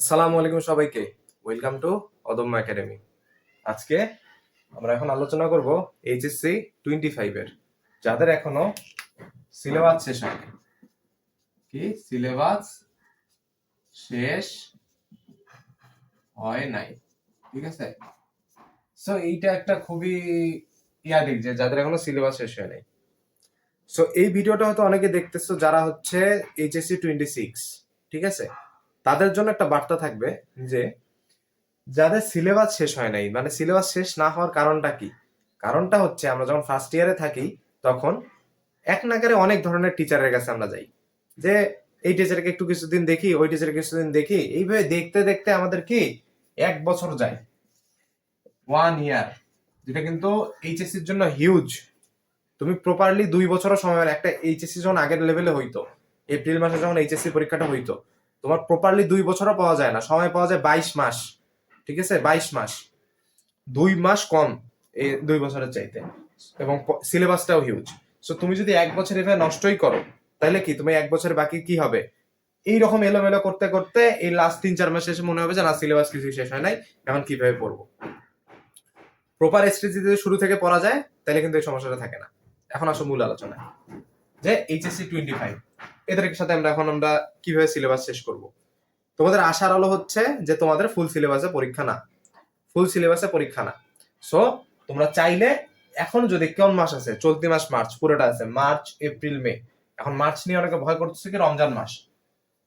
আসসালামু আলাইকুম সবাইকে। ওয়েলকাম টু অদম্য একাডেমি আজকে আমরা এখন আলোচনা করব এইচএসসি টোয়েন্টি ফাইভের যাদের এখনও সিলেবাস শেষ হয়নি। কি? সিলেবাস শেষ হয় নাই। ঠিক আছে? সো এইটা একটা খুবই ইয়া দিক যে যাদের এখনও সিলেবাস শেষ হয় নাই সো এই ভিডিওটা হয়তো অনেকে দেখতেছো যারা হচ্ছে এইচএসসি টোয়েন্টি সিক্স ঠিক আছে? তাদের জন্য একটা বার্তা থাকবে যে, যাদের সিলেবাস শেষ হয় নাই মানে সিলেবাস শেষ না হওয়ার কারণটা কি? কারণটা হচ্ছে আমরা যখন ফার্স্ট ইয়ারে থাকি, তখন এক নাগারে অনেক ধরনের টিচারের কাছে আমরা যাই। যে, এই টিচারকে একটু কিছুদিন দেখি, ওই টিচারকে কিছুদিন দেখি, এইভাবে দেখতে দেখতে আমাদের কি, এক বছর যায়। ওয়ান ইয়ার যেটা কিন্তু এইচএসসির জন্য হিউজ তুমি প্রপারলি দুই বছরও সময় একটা এইচএসসি যখন আগের লেভেলে হইতো এপ্রিল মাসে যখন এইচএসসি পরীক্ষাটা হইতো তোমার প্রপারলি দুই বছরও পাওয়া যায় না। সময় পাওয়া যায় বাইশ মাস। ঠিক আছে? বাইশ মাস। দুই মাস কম এই দুই বছরের চাইতে। এবং সিলেবাসটাও হিউজ সো তুমি যদি এক বছর এভাবে নষ্টই করো, তাহলে কি? তুমি এক বছর বাকি কি হবে? এই রকম এলোমেলো করতে করতে এই লাস্ট তিন, চার মাস শেষে মনে হবে যে, না সিলেবাস কিছু শেষ হয় নাই, এখন কীভাবে পড়ব? প্রপার স্ট্রেজ যদি শুরু থেকে পড়া যায়, তাহলে কিন্তু এই সমস্যাটা থাকে না। এখন আসো মূল আলোচনা যে এইচএসসি টোয়েন্টি ফাইভ এদের সাথে আমরা এখন আমরা কীভাবে সিলেবাস শেষ করব? তোমাদের আশার আলো হচ্ছে যে তোমাদের ফুল সিলেবাসে পরীক্ষা না। ফুল সিলেবাসে পরীক্ষা না। সো তোমরা চাইলে এখন যদি কোন মাস আছে? চলতি মাস মার্চ, পুরোটা আছে। March, April, May. এখন মার্চ নিয়ে অনেকে ভয় করতেছে কি রমজান মাস?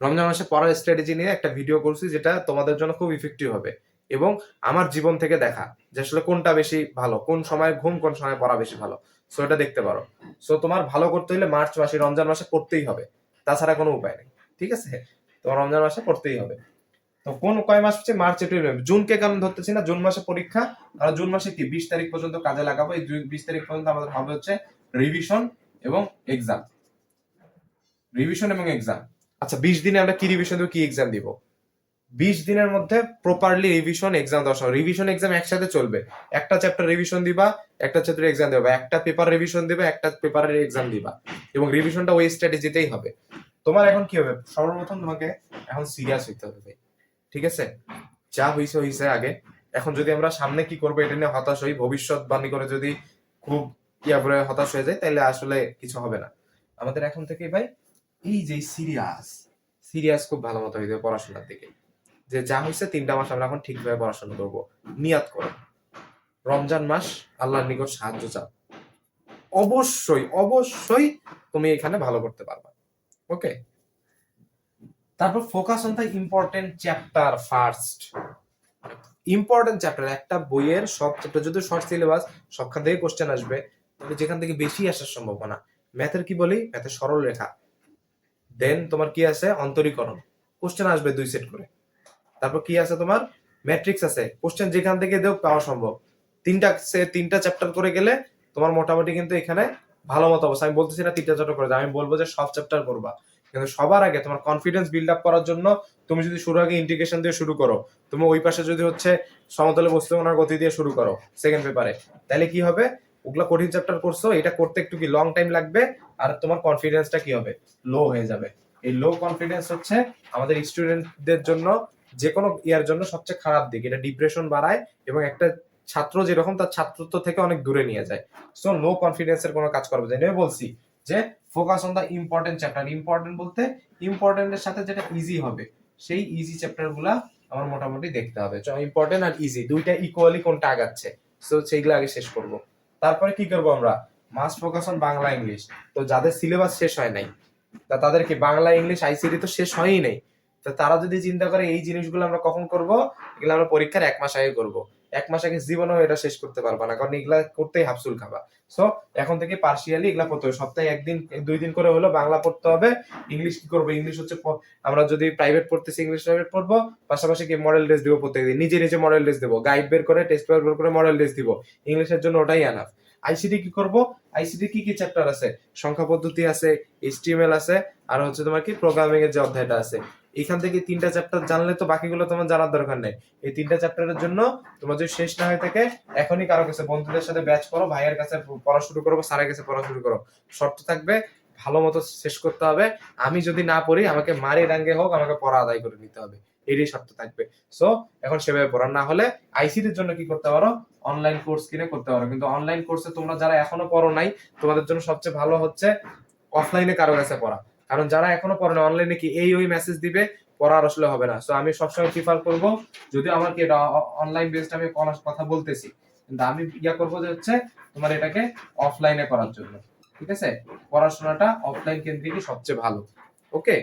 রমজান মাসে পড়ার স্ট্র্যাটেজি নিয়ে একটা ভিডিও করছি যেটা তোমাদের জন্য খুব ইফেক্টিভ হবে। এবং আমার জীবন থেকে দেখা যে আসলে কোনটা বেশি ভালো, কোন সময় ঘুম, কোন সময় পড়া বেশি ভালো। সো এটা দেখতে পারো। সো তোমার ভালো করতে হলে মার্চ মাসে, রমজান মাসে পড়তেই হবে। তাছাড়া কোনো উপায় নেই, ঠিক আছে? তো রমজান মাসে পড়তেই হবে। তো কোন কয় মাস হচ্ছে? মার্চ, এপ্রিল জুনকে কারণ ধরতেছি না? জুন মাসে পরীক্ষা, আর জুন মাসে কি? বিশ তারিখ পর্যন্ত কাজে লাগাবো। এই বিশ তারিখ পর্যন্ত আমাদের হবে হচ্ছে রিভিশন এবং এক্সাম রিভিশন এবং এক্সাম আচ্ছা বিশ দিনে আমরা কি রিভিশন দেবো, কি এক্সাম দিব? বিশ দিনের মধ্যে প্রপারলি রিভিশন এক্সাম দেওয়া সম্ভব রিভিশন এক্সাম একসাথে চলবে। একটা চ্যাপ্টার রিভিশন দিবা, একটা চ্যাপ্টার এক্সাম দেবা একটা পেপার রিভিশন দিবা, একটা পেপারের এক্সাম দিবা। এবং রিভিশনটা ওই স্ট্র্যাটেজিতেই হবে। তোমার এখন কি হবে? সর্বপ্রথম তোমাকে এখন সিরিয়াস হইতে হবে ভাই। ঠিক আছে? যা হইছে হইছে আগে। এখন যদি আমরা সামনে কি করব, এটা নিয়ে হতাশ হই। ভবিষ্যৎবাণী করে যদি খুব ইয়া হতাশ হয়ে যায় তাহলে আসলে কিছু হবে না। আমাদের এখন থেকে ভাই, এই যে সিরিয়াস সিরিয়াস খুব ভালো মতো হইতে পড়াশোনার দিকে। যে যা হয়েছে তিনটা মাস আমরা এখন ঠিকভাবে পড়াশোনা করব। নিয়াত করো। রমজান মাস আল্লাহর নিকট সাহায্য চাও। অবশ্যই অবশ্যই তুমি এখানে ভালো করতে পারবা। ওকে? তারপর focus on the important chapter first important chapter একটা বইয়ের সব চ্যাপ্টার যদি শর্ট সিলেবাস সবখান থেকে কোশ্চেন আসবে, তাহলে যেখান থেকে বেশি আসার সম্ভাবনা। ম্যাথের কি বলি? ম্যাথের সরল রেখা। দেন তোমার কি আছে? অন্তরীকরণ। কোশ্চেন আসবে দুই সেট করে। তারপর কি আছে তোমার? ম্যাট্রিক্স আছে। কোশ্চেন যেখান থেকে দেও, পাওয়া সম্ভব। তিনটা সে তিনটা চ্যাপ্টার করে গেলে তোমার মোটামুটি কিন্তু এখানে ভালো মতো অবস্থা। আমি বলতেছি না তিনটা চ্যাপ্টার করে আমি বলব যে সব চ্যাপ্টার করবা। কিন্তু সবার আগে তোমার কনফিডেন্স বিল্ড আপ করার জন্য তুমি যদি শুরু আগে ইন্টিগ্রেশন দিয়ে শুরু করো, তুমি ওই পাশে যদি হচ্ছে সমতলে বস্তুকণার গতি দিয়ে শুরু করো সেকেন্ড পেপারে তাহলে কি হবে? ওগুলা কঠিন চ্যাপ্টার করছ, এটা করতে একটু কি লং টাইম লাগবে? আর তোমার কনফিডেন্সটা কি হবে? লো হয়ে যাবে। এই লো কনফিডেন্স হচ্ছে আমাদের স্টুডেন্টদের জন্য যে কোনো ইয়ার জন্য সবচেয়ে খারাপ দিক। এটা ডিপ্রেশন বাড়ায় এবং একটা ছাত্র যেরকম তার ছাত্রত্ব থেকে অনেক দূরে নিয়ে যায়। সো লো কনফিডেন্সের কোনো কাজ করবে না। আমি বলছি যে focus on the important chapter important বলতে ইম্পর্টেন্টের সাথে যেটা ইজি হবে, সেই ইজি চ্যাপ্টারগুলা আমার মোটামুটি দেখতে হবে। ইম্পর্টেন্ট আর ইজি দুইটা ইকুয়ালি কোনটা আগাচ্ছে। সো সেইগুলো আগে শেষ করব। তারপরে কি করব আমরা? Must focus on Bangla English তো যাদের সিলেবাস শেষ হয় নাই, তা তাদের কি বাংলা ইংলিশ আইসিডি তো শেষ হয়ই নাই। তো তারা যদি চিন্তা করে এই জিনিসগুলো আমরা কখন করব, এগুলো আমরা পরীক্ষার এক মাস আগে করব। এক মাস আগে জীবনেও এটা শেষ করতে পারবা না, কারণ এগুলা করতেই হাফসুল খাবা। সো এখন থেকে পার্সিয়ালি এগুলা করতে হবে। সপ্তাহে একদিন, দুই দিন করে হলো বাংলা পড়তে হবে। ইংলিশ কি করব? ইংলিশ হচ্ছে আমরা যদি প্রাইভেট পড়তেছি ইংলিশ প্রাইভেট পড়ব। পাশাপাশি কি মডেল টেস্ট দিব প্রত্যেকদিন। নিজে নিজে মডেল টেস্ট দেবো। গাইড বের করে টেস্ট পেপার বের করে মডেল টেস্ট দিব। ইংলিশের জন্য ওটাই আনাফ আইসিডি কি করব? আইসিডি কি কি চ্যাপ্টার আছে? সংখ্যা পদ্ধতি আছে এইচটিএমএল আছে, আর হচ্ছে তোমার কি প্রোগ্রামিং এর যে অধ্যায়টা আছে। এখান থেকে তিনটা চ্যাপ্টার জানলে তো বাকিগুলো তোমার জানার দরকার নেই। এই তিনটা চ্যাপ্টারের জন্য তোমার যদি শেষ না হয়ে থাকে, এখনই কারও কাছে, বন্ধুদের সাথে ব্যাচ করো, ভাইয়ের কাছে পড়া শুরু করো বা স্যারের কাছে পড়া শুরু করো। শর্ত থাকবে, ভালো মতো শেষ করতে হবে। আমি যদি না পড়ি, আমাকে মারি ডাঙ্গে হোক, আমাকে পড়া আদায় করে নিতে হবে। এরই শর্ত থাকবে। সো এখন সেভাবে পড়া না হলে আইসিটির জন্য কি করতে পারো? অনলাইন কোর্স কিনে করতে পারো। কিন্তু অনলাইন কোর্সে তোমরা যারা এখনও পড়ো নাই, তোমাদের জন্য সবচেয়ে ভালো হচ্ছে অফলাইনে কারও কাছে পড়া। কারণ যারা এখনও পড়ে না অনলাইনে কি এই ওই মেসেজ দিবে, পড়ার আসলে হবে না। সো আমি সবসময় প্রিফার করব যদি আমার কি এটা অনলাইন বেসড আমি কথা বলতেছি, কিন্তু আমি ইয়া করব যে হচ্ছে তোমার এটাকে অফলাইনে করার জন্য। ঠিক আছে? পড়াশোনাটা অফলাইন কেন্দ্রিকই সবচেয়ে ভালো। ওকে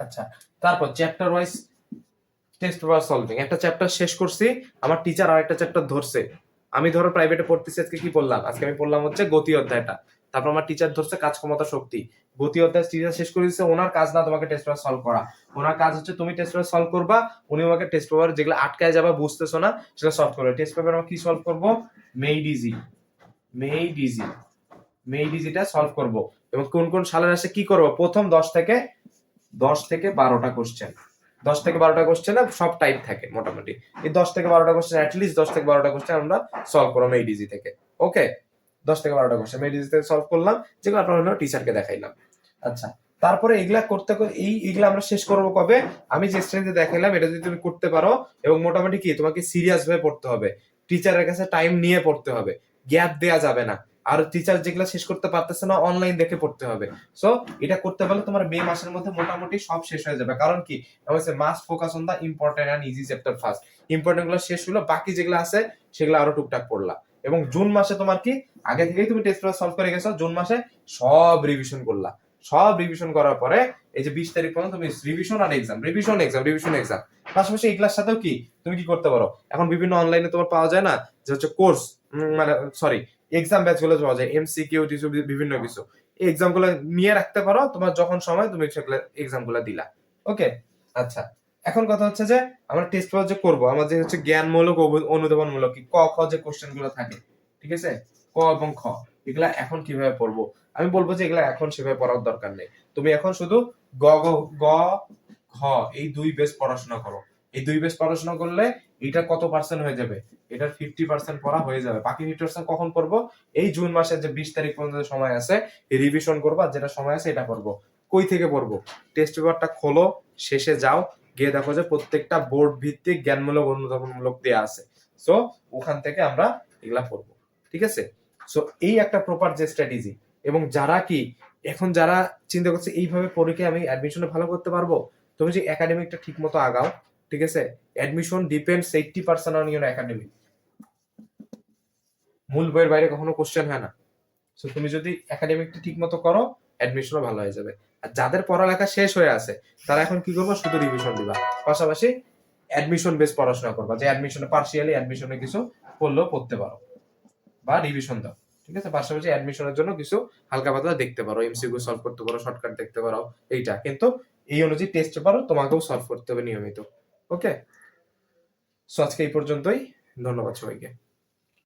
আচ্ছা তারপর chapter wise test paper solving একটা চ্যাপ্টার শেষ করছি, আমার টিচার আরেকটা চ্যাপ্টার ধরছে। আমি ধরো প্রাইভেটে পড়তেছি, আজকে কি পড়লাম? আজকে আমি পড়লাম হচ্ছে গতি অধ্যায়টা। তারপর আমার টিচার ধরছে কাজ ক্ষমতা শক্তি। গতি অধ্যায় টিচার শেষ করে দিচ্ছে ওনার কাজ না, তোমাকে টেস্ট পেপার সলভ করা। ওনার কাজ হচ্ছে তুমি টেস্ট পেপার সলভ করবা, উনি আমাকে টেস্ট পেপার যেগুলো আটকায় যাবা বুঝতেছো না সেটা সলভ করবে। টেস্ট পেপার আমরা কি সলভ করব? Made easy made easy made ইজিটা solve করব। এবং কোন কোন সালের আসে কি করব? প্রথম দশ থেকে দশ থেকে বারোটা কোশ্চেন দশ থেকে বারোটা কোশ্চেন সব টাইপ থাকে মোটামুটি। এই দশ থেকে বারোটা কোশ্চেন অ্যাটলিস্ট দশ থেকে বারোটা কোশ্চেন আমরা সলভ করব মেইড ইজি থেকে। ওকে দশ থেকে বারোটা কোশ্চেন থেকে সলভ করলাম যেগুলো আপনার টিচারকে দেখাইলাম। আচ্ছা। তারপরে এগুলা করতে করে এই এগুলা আমরা শেষ করব কবে? আমি যে স্ট্রেন্থে দেখাইলাম এটা যদি তুমি করতে পারো এবং মোটামুটি কি তোমাকে সিরিয়াস ভাবে পড়তে হবে। টিচারের কাছে টাইম নিয়ে পড়তে হবে। গ্যাপ দেয়া যাবে না। আর টিচার যেগুলো শেষ করতে পারতেছে না অনলাইন দেখে পড়তে হবে। সো এটা করতে পারলে তোমার মে মাসের মধ্যে মোটামুটি সব শেষ হয়ে যাবে। কারণ কি must focus on the important and easy chapter first ইম্পর্টেন্টগুলো শেষ হলো বাকি যেগুলো আছে সেগুলো আরও টুকটাক পড়লা। এবং জুন মাসে তোমার কি? আগে থেকেই তুমি টেস্ট পেপার সলভ করে গেছো, জুন মাসে সব রিভিশন করলা। সব রিভিশন করার পরে এই যে বিশ তারিখ পর্যন্ত তুমি রিভিশন আর exam revision exam revision exam পাশাপাশি এগুলার সাথেও কি? তুমি কি করতে পারো? এখন বিভিন্ন অনলাইনে তোমার পাওয়া যায় না যে হচ্ছে কোর্স মানে সরি এক্সাম ব্যাচগুলো পাওয়া যায় এমসিকিউ টিসু বিভিন্ন কিছু। এই এক্সামগুলো নিয়ে রাখতে পারো, তোমার যখন সময় তুমি সেগুলো এক্সামগুলো দিলা। ওকে আচ্ছা। এখন কথা হচ্ছে যে, আমরা টেস্ট পেপার যে করব, আমার যে হচ্ছে জ্ঞানমূলক অনুধাবনমূলক কি, খ যে কোশ্চেনগুলো থাকে, ঠিক আছে? ক এবং খ, এগুলা এখন কীভাবে পড়ব? আমি বলব যে এগুলা এখন সেভাবে পড়ার দরকার নেই। তুমি এখন শুধু গ গ গ, ঘ, এই দুই বেস পড়াশোনা করো। এই দুই বেস পড়াশোনা করলে এটা কত পার্সেন্ট হয়ে যাবে? এটার ফিফটি পার্সেন্ট পড়া হয়ে যাবে। বাকি ফিফটি পার্সেন্ট কখন পড়ব? এই জুন মাসের যে বিশ তারিখ পর্যন্ত সময় আছে রিভিশন করব আর যেটা সময় আছে এটা পড়ব। কই থেকে পড়ব? টেস্ট পেপারটা খোলো, শেষে যাও গিয়ে দেখো যে প্রত্যেকটা বোর্ড ভিত্তিক জ্ঞানমূলক অনুধাবনমূলক দেওয়া আছে। সো ওখান থেকে আমরা এগুলা পড়ব, ঠিক আছে? সো এই একটা প্রপার যে স্ট্র্যাটেজি এবং যারা কি এখন যারা চিন্তা করছে এইভাবে পরীক্ষায় আমি অ্যাডমিশনে ভালো করতে পারব? তুমি যে একাডেমিকটা ঠিক মতো আগাও, ঠিক আছে? Admission depends eighty percent on your academic মূল বইয়ের বাইরে কখনো কোশ্চেন হয় না। সো তুমি যদি একাডেমিকটা ঠিক মতো করো অ্যাডমিশনও ভালো হয়ে যাবে। আর যাদের পড়ালেখা শেষ হয়ে আছে, তারা এখন কি করব? শুধু রিভিশন দিবা। পাশাপাশি অ্যাডমিশন বেস পড়াশোনা করবা। যে অ্যাডমিশনে পার্সিয়ালি অ্যাডমিশনে কিছু পড়লেও পড়তে পারো। বা রিভিশন দাও। ঠিক আছে? পাশাপাশি অ্যাডমিশনের জন্য কিছু হালকা পাতলা দেখতে পারো। এমসিকিউ সলভ করতে পারো শর্টকাট দেখতে পারো, এইটা। কিন্তু এই অনুযায়ী টেস্ট পারো, তোমাকেও সলভ করতে হবে নিয়মিত। ওকে সো আজকে এই পর্যন্তই। ধন্যবাদ সবাইকে।